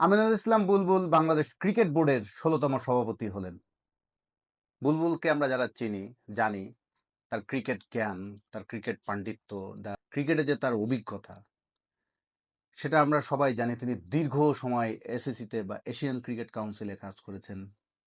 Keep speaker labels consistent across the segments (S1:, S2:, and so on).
S1: Aminul Islam Bulbul Bangladesh cricket বোর্ডের ষোলতম সভাপতি হলেন। বুলবুলকে আমরা যারা চিনি, জানি, তার ক্রিকেট জ্ঞান, তার ক্রিকেট পাণ্ডিত্য ক্রিকেটে যে তার অভিজ্ঞতা, সেটা আমরা সবাই জানি। তিনি দীর্ঘ সময় এসএসিতে বা এশিয়ান ক্রিকেট কাউন্সিলে কাজ করেছেন।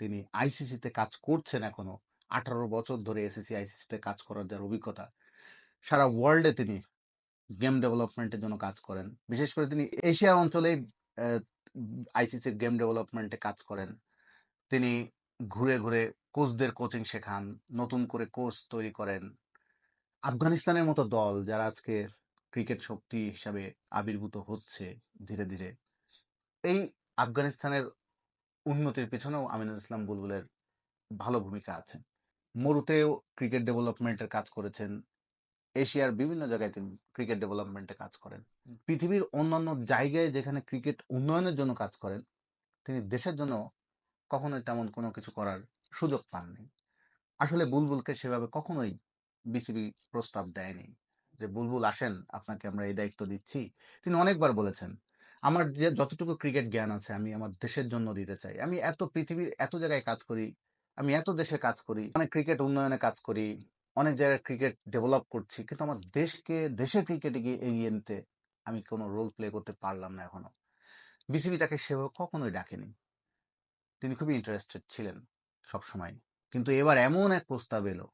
S1: তিনি আইসিসিতে কাজ করছেন এখনও। আঠারো বছর ধরে এসএসসি, আইসিসিতে কাজ করার যার অভিজ্ঞতা, সারা ওয়ার্ল্ডে তিনি গেম ডেভেলপমেন্টের জন্য কাজ করেন। বিশেষ করে তিনি এশিয়া অঞ্চলে আইসিসির গেম ডেভেলপমেন্টে কাজ করেন। তিনি ঘুরে ঘুরে কোচদের কোচিং শেখান, নতুন করে কোচ তৈরি করেন। আফগানিস্তানের মতো দল যারা আজকে ক্রিকেট শক্তি হিসাবে আবির্ভূত হচ্ছে ধীরে ধীরে, এই আফগানিস্তানের উন্নতির পেছনেও আমিনুল ইসলাম বুলবুলের ভালো ভূমিকা আছে। মরুতেও ক্রিকেট ডেভেলপমেন্টের কাজ করেছেন। এশিয়ার বিভিন্ন জায়গায় তিনি ক্রিকেট ডেভেলপমেন্টে কাজ করেন। পৃথিবীর অন্যান্য জায়গায় যেখানে ক্রিকেট উন্নয়নের জন্য কাজ করেন, তিনি দেশের জন্য কখনোই তেমন কোনো কিছু করার সুযোগ পাননি। আসলে বুলবুলকে সেভাবে কখনোই বিসিবি প্রস্তাব দেয়নি যে, বুলবুল, আসেন, আপনাকে আমরা এই দায়িত্ব দিচ্ছি। তিনি অনেকবার বলেছেন, আমার যে যতটুকু ক্রিকেট জ্ঞান আছে, আমি আমার দেশের জন্য দিতে চাই। আমি এত পৃথিবীর এত জায়গায় কাজ করি, আমি এত দেশে কাজ করি, অনেক ক্রিকেট উন্নয়নে কাজ করি অনেক জায়গায় ক্রিকেট ডেভেলপ করছি। কিন্তু আমার দেশকে, দেশের ক্রিকেটে গিয়ে এগিয়ে নিতে আমি কোনো রোল প্লে করতে পারলাম না এখনও। বিসিবি তাকে সেভাবে কখনোই ডাকেনি। তিনি খুবই ইন্টারেস্টেড ছিলেন সবসময়। কিন্তু এবার এমন এক প্রস্তাব এলো,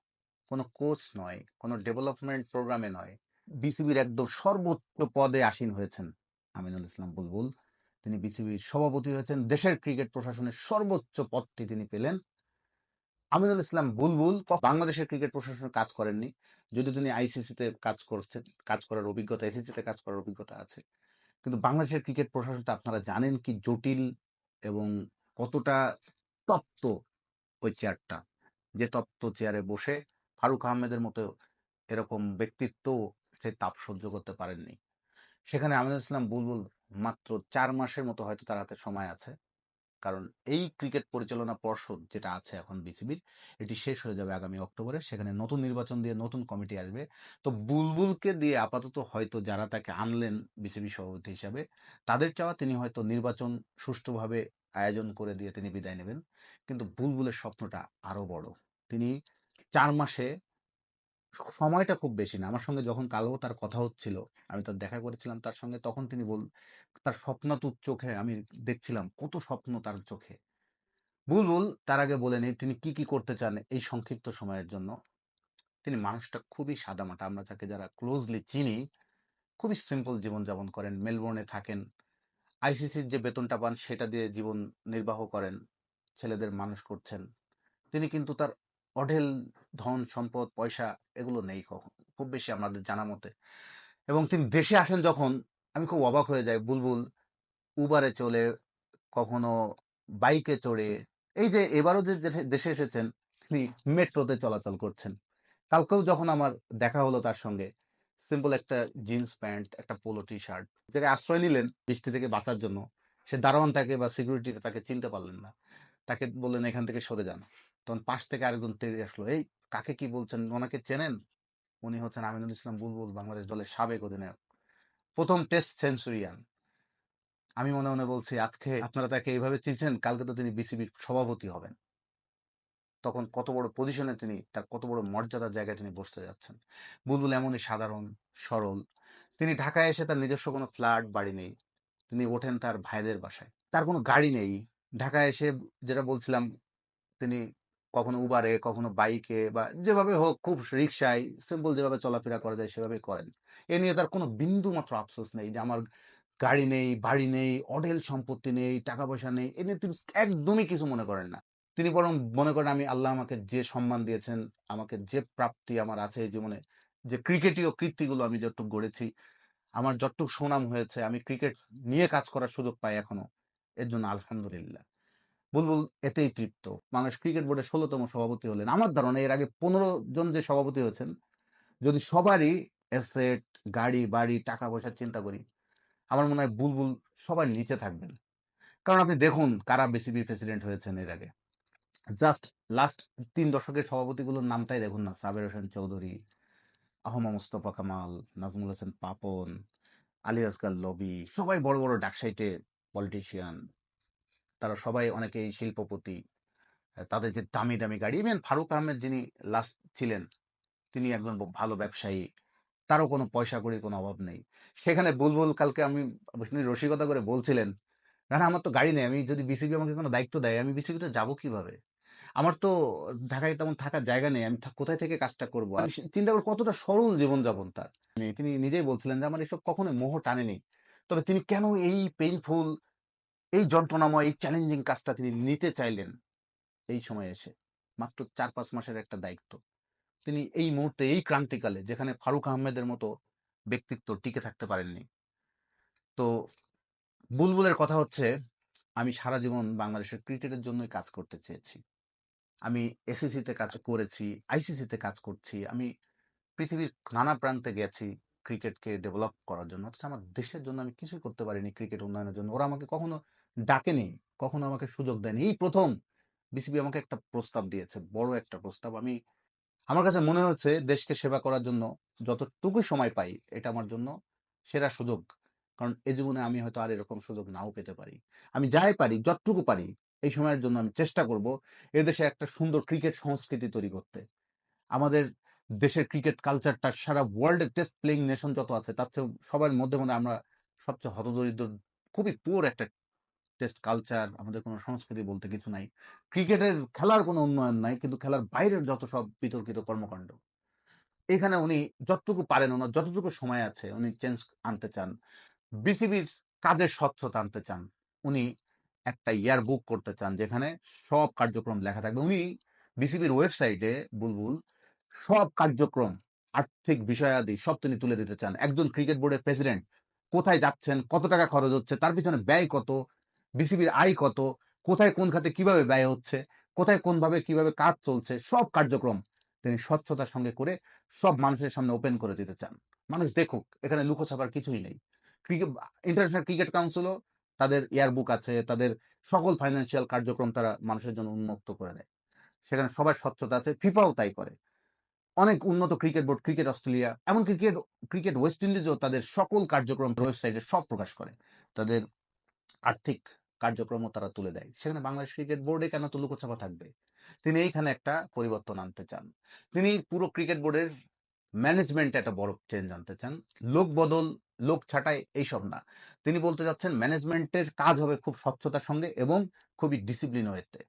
S1: কোনো কোচ নয়, কোনো ডেভেলপমেন্ট প্রোগ্রামে নয় বিসিবির একদম সর্বোচ্চ পদে আসীন হয়েছেন আমিনুল ইসলাম বুলবুল। তিনি বিসিবির সভাপতি হয়েছেন। দেশের ক্রিকেট প্রশাসনের সর্বোচ্চ পদটি তিনি পেলেন। আমিনুল ইসলাম বুলবুল বাংলাদেশের ক্রিকেট প্রশাসনে কাজ করেননি। যদি তিনি আইসিসিতে কাজ করছেন, কাজ করার অভিজ্ঞতা এসিসিতে কাজ করার অভিজ্ঞতা আছে। কিন্তু বাংলাদেশের ক্রিকেট প্রশাসনটা আপনারা জানেন কি জটিল এবং কতটা তপ্ত ওই চেয়ারটা। যে তপ্ত চেয়ারে বসে ফারুক আহমেদের মতো এরকম ব্যক্তিত্ব সে তাপ সহ্য করতে পারেননি। সেখানে আমিনুল ইসলাম বুলবুল মাত্র চার মাসের মতো হয়তো তার হাতে সময় আছে। কারণ এই ক্রিকেট পরিচালনা পর্ষদ যেটা আছে এখন বিসিবির, এটি শেষ হয়ে যাবে আগামী অক্টোবরে। সেখানে নতুন নির্বাচন দিয়ে নতুন কমিটি আসবে। তো বুলবুলকে দিয়ে আপাতত হয়তো যারা তাকে আনলেন বিসিবি সভাপতি হিসাবে, তাদের চাওয়া তিনি হয়তো নির্বাচন সুষ্ঠুভাবে আয়োজন করে দিয়ে তিনি বিদায় নেবেন। কিন্তু বুলবুলের স্বপ্নটা আরও বড়। তিনি চার মাসে সময়টা খুব বেশি না। আমার সঙ্গে যখন কালো তার কথা হচ্ছিল, আমি তার দেখা করেছিলাম, তার সঙ্গে তখন তিনি বল, তার স্বপ্ন স্বপ্নাতুর চোখে আমি দেখছিলাম, কত স্বপ্ন তার চোখে। বুলবুল তার আগে বলে নেই তিনি কি কি করতে চান এই সংক্ষিপ্ত সময়ের জন্য? তিনি মানুষটা খুবই সাদামাটা, আমরা তাকে যারা ক্লোজলি চিনি, খুবই সিম্পল জীবনযাপন করেন, মেলবোর্নে থাকেন, আইসিসির যে বেতনটা পান, সেটা দিয়ে জীবন নির্বাহ করেন, ছেলেদের মানুষ করছেন। তিনি কিন্তু তার অঢেল ধন, সম্পদ, পয়সা এগুলো নেই কখন খুব বেশি আমাদের জানা মতে। এবং তিনি দেশে আসেন যখন, আমি খুব অবাক হয়ে যাই, বুলবুল উবারে চলে কখনো বাইকে চড়ে, এই যে এবারও যে দেশে এসেছেন, তিনি মেট্রোতে চলাচল করছেন। কালকেও যখন আমার দেখা হলো তার সঙ্গে, সিম্পল একটা জিন্স প্যান্ট, একটা পোলো টি শার্ট জায়গায় আশ্রয় নিলেন বৃষ্টি থেকে বাঁচার জন্য, সে দারোয়ান তাকে বা সিকিউরিটি তাকে চিনতে পারলেন না। তাকে বললেন, এখান থেকে সরে যান। তখন পাশ থেকে আরেকজন তেড়ে আসলো, এই, কাকে কি বলছেন? ওনাকে চেনেন? উনি হচ্ছেন আমিনুল ইসলাম বুলবুল, বাংলাদেশ দলের সাবেক অধিনায়ক। প্রথম টেস্ট সেঞ্চুরিয়ান। আমি মনে মনে বলছি, আজকে আপনারা তাকে এইভাবে চিনছেন? কালকে তো তিনি বিসিবির সভাপতি হবেন। তখন কত বড় পজিশনে তিনি, তার কত বড় মর্যাদার জায়গায় তিনি বসতে যাচ্ছেন। বুলবুল এমনই সাধারণ, সরল। তিনি ঢাকায় এসে তার নিজস্ব কোনো ফ্ল্যাট, বাড়ি নেই। তিনি ওঠেন তার ভাইদের বাসায়। তার কোনো গাড়ি নেই। ঢাকায় এসে যেটা বলছিলাম, তিনি কখনো উবারে কখনো বাইকে বা যেভাবে হোক খুব রিক্সায় সিম্পল যেভাবে চলাফেরা করা যায় সেভাবে করেন। এ নিয়ে তার কোনো বিন্দু মাত্র আফসোস নেই যে আমার গাড়ি নেই, বাড়ি নেই, অঢেল সম্পত্তি নেই, টাকা পয়সা নেই, এ নিয়ে তিনি একদমই কিছু মনে করেন না। তিনি বরং মনে করেন আমি আল্লাহ আমাকে যে সম্মান দিয়েছেন, আমাকে যে প্রাপ্তি আমার আছে এই জীবনে, যে ক্রিকেটীয় কীর্তিগুলো আমি যতটুকু গড়েছি, আমার যতটুকু সুনাম হয়েছে, আমি ক্রিকেট নিয়ে কাজ করার সুযোগ পাই এখনও, এর জন্য আলহামদুলিল্লাহ। বুলবুল এতেই তৃপ্ত। বাংলাদেশ ক্রিকেট বোর্ডের ষোলোতম সভাপতি হলেন। আমার ধারণা এর আগে পনেরো জন যে সভাপতি হয়েছেন, যদি সবারই অ্যাসেট, গাড়ি, বাড়ি টাকা পয়সার চিন্তা করি, আমার মনে হয় বুলবুল সবার নিচে থাকবেন। কারণ আপনি দেখুন কারা বিসিবি প্রেসিডেন্ট হয়েছেন এর আগে। জাস্ট লাস্ট তিন দশকের সভাপতিগুলোর নামটাই দেখুন না। সাবের হোসেন চৌধুরী, আহমা মুস্তফা কামাল, নাজমুল হোসেন পাপন আলী আসগার লবি সবাই বড় বড় ডাকসাইটে পলিটিশিয়ান তারা সবাই অনেকেই শিল্পপতি। তাদের যে দামি দামি গাড়ি ইভেন ফারুক আহমেদ যিনি লাস্ট ছিলেন, তিনি একজন ভালো ব্যবসায়ী। তারও কোনো পয়সা কড়ির কোনো অভাব নেই। সেখানে বুলবুল কালকে আমি রসিকতা করে বলছিলেন, না আমার তো গাড়ি নেই। আমি যদি বিসিবি আমাকে কোনো দায়িত্ব দেয়, আমি বিসিবিতে যাব কীভাবে? আমার তো ঢাকায় তেমন থাকার জায়গা নেই। আমি কোথায় থেকে কাজটা করব? চিন্তা করে কতটা সরল জীবনযাপন তার। তিনি নিজেই বলছিলেন যে, আমার এসব কখনো মোহ টানেনি। তবে তিনি কেন এই পেইনফুল এই যন্ত্রণাময়, এই চ্যালেঞ্জিং কাজটা তিনি নিতে চাইলেন এই সময় এসে। মাত্র চার পাঁচ মাসের একটা দায়িত্ব। তিনি এই মুহূর্তে, এই ক্রান্তিকালে, যেখানে ফারুক আহমেদের মতো ব্যক্তিত্ব টিকে থাকতে পারেননি। তো বুলবুলের কথা হচ্ছে, আমি সারা জীবন বাংলাদেশের ক্রিকেটের জন্যই কাজ করতে চেয়েছি। আমি এসিসিতে কাজ করেছি, আইসিসিতে কাজ করছি, আমি পৃথিবীর নানা প্রান্তে গেছি ক্রিকেটকে ডেভেলপ করার জন্য। অথচ আমার দেশের জন্য আমি কিছুই করতে পারিনি ক্রিকেট উন্নয়নের জন্য। ওরা আমাকে কখনো ডাকেনি কখনো আমাকে সুযোগ দেয়নি। এই প্রথম বিসিবি আমাকে একটা প্রস্তাব দিয়েছে, বড় একটা প্রস্তাব। আমি, আমার কাছে মনে হচ্ছে দেশকে সেবা করার জন্য যতটুকু সময় পাই এটা আমার জন্য সেরা সুযোগ। কারণ এ জীবনে আমি হয়তো আর এরকম সুযোগ নাও পেতে পারি। আমি যাই পারি, যতটুকু পারি, এই সময়ের জন্য আমি চেষ্টা করব এদেশে একটা সুন্দর ক্রিকেট সংস্কৃতি তৈরি করতে। আমাদের দেশের ক্রিকেট কালচারটা সারা ওয়ার্ল্ডের টেস্ট প্লেইং নেশন যত আছে, তার চেয়ে সবার মধ্যে মধ্যে আমরা সবচেয়ে হতদরিদ্র, খুবই পুয়ার একটা টেস্ট কালচার, আমাদের কোনো সংস্কৃতি বলতে কিছু নাই। ক্রিকেটের খেলার কোনো উন্নয়ন নাই, কিন্তু খেলার বাইরের যত সব বিতর্কিত কর্মকাণ্ড, এখানে উনি যতটুকু পারেন, ওনার যতটুকু সময় আছে, উনি চেঞ্জ আনতে চান। বিসিবির কাজের স্বচ্ছতা আনতে চান। উনি একটা ইয়ার বুক করতে চান, যেখানে সব কার্যক্রম লেখা থাকবে। উনি বিসিবির ওয়েবসাইটে বুলবুল, সব কার্যক্রম, আর্থিক বিষয়াদি সব তিনি তুলে দিতে চান। একজন ক্রিকেট বোর্ডের প্রেসিডেন্ট কোথায় যাচ্ছেন, কত টাকা খরচ হচ্ছে, তার পিছনে ব্যয় কত বিসিবির আয় কত? কোথায় কোন খাতে কীভাবে ব্যয় হচ্ছে? কোথায় কোনভাবে কীভাবে কাজ চলছে? সব কার্যক্রম তিনি স্বচ্ছতার সঙ্গে করে সব মানুষের সামনে ওপেন করে দিতে চান। মানুষ দেখুক, এখানে লুকোছাপার কিছুই নেই। ক্রিকেট ইন্টারন্যাশনাল ক্রিকেট কাউন্সিলও তাদের ইয়ারবুক আছে, তাদের সকল ফাইন্যান্সিয়াল কার্যক্রম তারা মানুষের জন্য উন্মুক্ত করে দেয়। সেখানে সবার স্বচ্ছতা আছে ফিফাও তাই করে। অনেক উন্নত ক্রিকেট বোর্ড, ক্রিকেট অস্ট্রেলিয়া এমন ক্রিকেট ক্রিকেট ওয়েস্ট ইন্ডিজও তাদের সকল কার্যক্রম ওয়েবসাইটে সব প্রকাশ করে। তাদের আর্থিক কার্যক্রমও তারা তুলে দেয়। সেখানে বাংলাদেশ ক্রিকেট বোর্ডে কেন তো থাকবে? তিনি এইখানে একটা পরিবর্তন আনতে চান। তিনি পুরো ক্রিকেট বোর্ডের ম্যানেজমেন্টে একটা বড় চেঞ্জ আনতে চান। লোক বদল, লোক ছাঁটাই এইসব না। তিনি বলতে যাচ্ছেন ম্যানেজমেন্টের কাজ হবে খুব স্বচ্ছতার সঙ্গে এবং খুবই ডিসিপ্লিন হয়েতে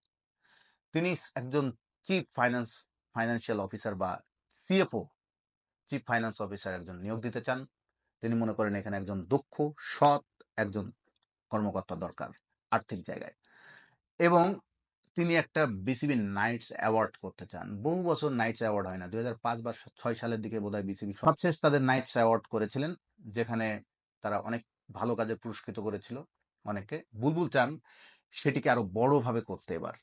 S1: তিনি একজন চিফ ফাইন্যান্স ফাইন্যান্সিয়াল অফিসার বা সিএফও চিফ ফাইন্যান্স অফিসার একজন নিয়োগ দিতে চান। তিনি মনে করেন এখানে একজন দক্ষ, সৎ একজন কর্মকর্তা দরকার। আর্থিক জায়গায়। এবং তিনি একটা বিসিবি নাইটস অ্যাওয়ার্ড করতে চান। বহু বছর নাইটস অ্যাওয়ার্ড হয় না। দুই বা ছয় সালের দিকে বোধহয় বিসিবি সবশেষ তাদের নাইটস অ্যাওয়ার্ড করেছিলেন, যেখানে তারা অনেক ভালো কাজে পুরস্কৃত করেছিল অনেকে বুলবুল চান সেটিকে আরও বড়ভাবে করতে এবার।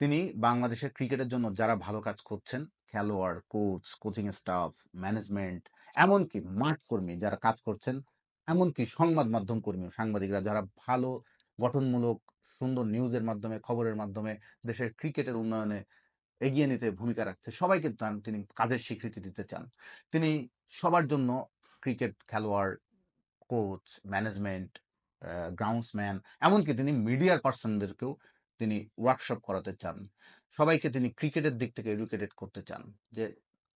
S1: তিনি বাংলাদেশের ক্রিকেটের জন্য যারা ভালো কাজ করছেন, খেলোয়াড় কোচ কোচিং স্টাফ ম্যানেজমেন্ট এমনকি মাঠ কর্মী যারা কাজ করছেন, এমনকি সংবাদ মাধ্যম কর্মী, সাংবাদিকরা যারা ভালো গঠনমূলক সুন্দর নিউজের মাধ্যমে, খবরের মাধ্যমে দেশের ক্রিকেটের উন্নয়নে এগিয়ে নিতে ভূমিকা রাখছে। সবাইকে চান তিনি কাজের স্বীকৃতি দিতে চান। তিনি সবার জন্য ক্রিকেট খেলোয়াড় কোচ ম্যানেজমেন্ট গ্রাউন্ডসম্যান এমনকি তিনি মিডিয়ার পার্সনদেরকেও তিনি ওয়ার্কশপ করাতে চান। সবাইকে তিনি ক্রিকেটের দিক থেকে এডুকেটেড করতে চান। যে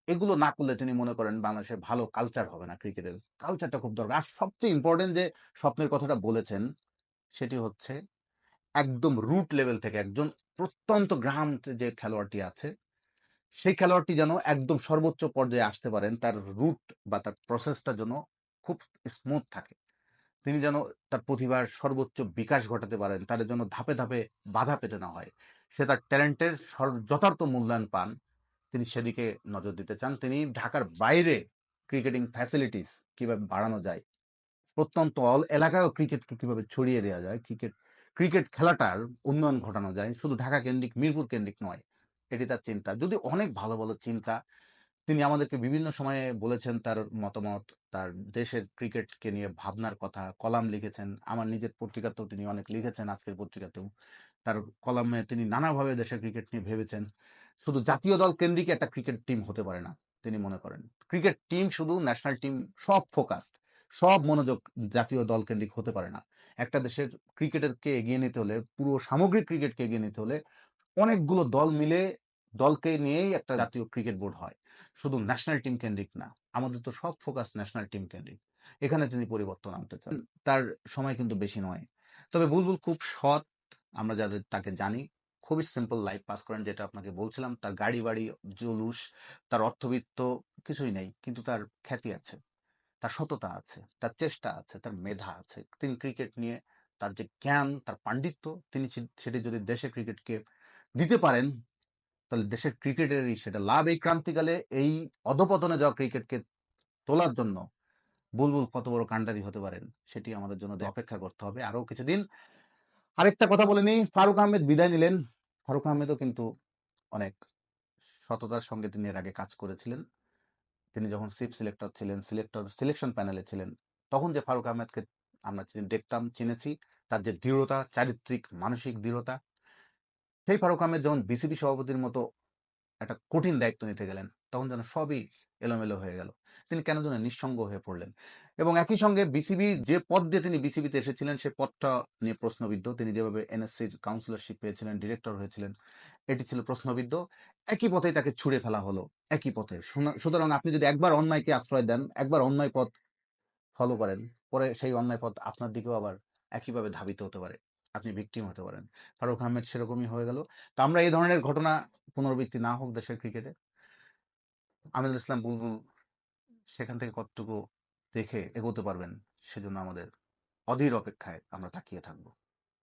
S1: এগুলো না করলে তিনি মনে করেন বাংলাদেশের ভালো কালচার হবে না ক্রিকেটের কালচারটা খুব দরকার। আর সবচেয়ে ইম্পর্টেন্ট যে স্বপ্নের কথাটা বলেছেন সেটি হচ্ছে একদম রুট লেভেল থেকে একজন প্রত্যন্ত গ্রাম যে খেলোয়াড়টি আছে, সেই খেলোয়াড়টি যেন একদম সর্বোচ্চ পর্যায়ে আসতে পারেন, তার রুট বা তার প্রসেসটা যেন খুব স্মুথ থাকে। তিনি যেন তার প্রতিভার সর্বোচ্চ বিকাশ ঘটাতে পারেন তার জন্য ধাপে ধাপে বাধা পেতে না হয়। সে তার ট্যালেন্টের যথার্থ মূল্যায়ন পান, তিনি সেদিকে নজর দিতে চান। তিনি ঢাকার বাইরে ক্রিকেটিং ফ্যাসিলিটিস কীভাবে বাড়ানো যায় প্রত্যন্ত এলাকায়ও ক্রিকেটকে কীভাবে ছড়িয়ে দেওয়া যায় ক্রিকেট ক্রিকেট খেলাটার উন্নয়ন ঘটানো যায়, শুধু ঢাকা কেন্দ্রিক, মিরপুর কেন্দ্রিক নয়, এটি তার চিন্তা। যদি অনেক ভালো ভালো চিন্তা, তিনি আমাদেরকে বিভিন্ন সময়ে বলেছেন তার মতামত, তার দেশের ক্রিকেটকে নিয়ে ভাবনার কথা, কলাম লিখেছেন, আমার নিজের পত্রিকাতেও তিনি অনেক লিখেছেন, আজকের পত্রিকাতেও। তার কলামে তিনি নানাভাবে দেশের ক্রিকেট নিয়ে ভেবেছেন। শুধু জাতীয় দল কেন্দ্রিক একটা ক্রিকেট টিম হতে পারে না, তিনি মনে করেন। ক্রিকেট টিম শুধু ন্যাশনাল টিম সব ফোকাসড সব মনোযোগ জাতীয় দল কেন্দ্রিক হতে পারে না। একটা দেশের ক্রিকেটারকে এগিয়ে নিতে হলে, পুরো সামগ্রিক ক্রিকেটকে এগিয়ে নিতে হলে অনেকগুলো দল মিলে দলকে নিয়েই একটা জাতীয় ক্রিকেট বোর্ড হয়। শুধু ন্যাশনাল টিম কেন্দ্রিক না, আমাদের তো সব ফোকাস ন্যাশনাল টিম কেন্দ্রিক। এখানে তিনি পরিবর্তন আনতে চান। তার সময় কিন্তু বেশি নয়। তবে বুলবুল খুব সৎ, আমরা যাদের তাকে জানি। খুবই সিম্পল লাইফ পাস করেন, যেটা আপনাকে বলছিলাম। তার গাড়ি বাড়ি জুলুস, তার অর্থবিত্ত কিছুই নেই, কিন্তু তার খ্যাতি আছে। তার সততা আছে তার চেষ্টা আছে তার মেধা আছে। তিনি ক্রিকেট নিয়ে তার যে জ্ঞান তার পাণ্ডিত্য তিনি সেটি যদি দেশের ক্রিকেটকে দিতে পারেন তাহলে দেশের ক্রিকেটেরই সেটা লাভ এই ক্রান্তিকালে এই অধপতনে যাওয়া ক্রিকেটকে তোলার জন্য বুলবুল কত বড় কাণ্ডারি হতে পারেন সেটি আমাদের জন্য অপেক্ষা করতে হবে। আরও কিছুদিন আরেকটা কথা বলে নিই ফারুক আহমেদ বিদায় নিলেন। ফারুক আহমেদও কিন্তু অনেক সততার সঙ্গে তিনি এর আগে কাজ করেছিলেন। তিনি যখন চিফ সিলেক্টর ছিলেন সিলেক্টর সিলেকশন প্যানেলে ছিলেন, তখন যে ফারুক আহমেদকে আমরা দেখতাম, চিনেছি, তার যে দৃঢ়তা, চারিত্রিক, মানসিক দৃঢ়তা, সেই ফারুক আহমেদ যখন বিসিবি সভাপতির মতো একটা কঠিন দায়িত্ব নিতে গেলেন, তখন যেন সবই এলোমেলো হয়ে গেল। তিনি কেন যেন নিঃসঙ্গ হয়ে পড়লেন। এবং একই সঙ্গে বিসিবি যে পদ দিয়ে তিনি বিসিবিতে এসেছিলেন, সে পদটা নিয়ে প্রশ্নবিদ্ধ। তিনি যেভাবে এনএসসির কাউন্সিলরশিপ পেয়েছিলেন ডিরেক্টর হয়েছিলেন এটি ছিল প্রশ্নবিদ্ধ। একই পথেই তাকে ছুড়ে ফেলা হলো। একই পথে। সুতরাং আপনি যদি একবার অন্যায়কে আশ্রয় দেন, একবার অন্যায় পথ ফলো করেন, পরে সেই অন্যায় পথ আপনার দিকেও আবার একইভাবে ধাবিত হতে পারে। আপনি ভিকটিম হতে পারেন। ফারুক আহমেদ সেরকমই হয়ে গেল। তো আমরা এই ধরনের ঘটনা পুনরাবৃত্তি না হোক দেশের ক্রিকেটে আমিনুল ইসলাম বুলবুল, সেখান থেকে কতটুকু দেখে এগোতে পারবেন, সেজন্য আমাদের অধীর অপেক্ষায় আমরা তাকিয়ে থাকব।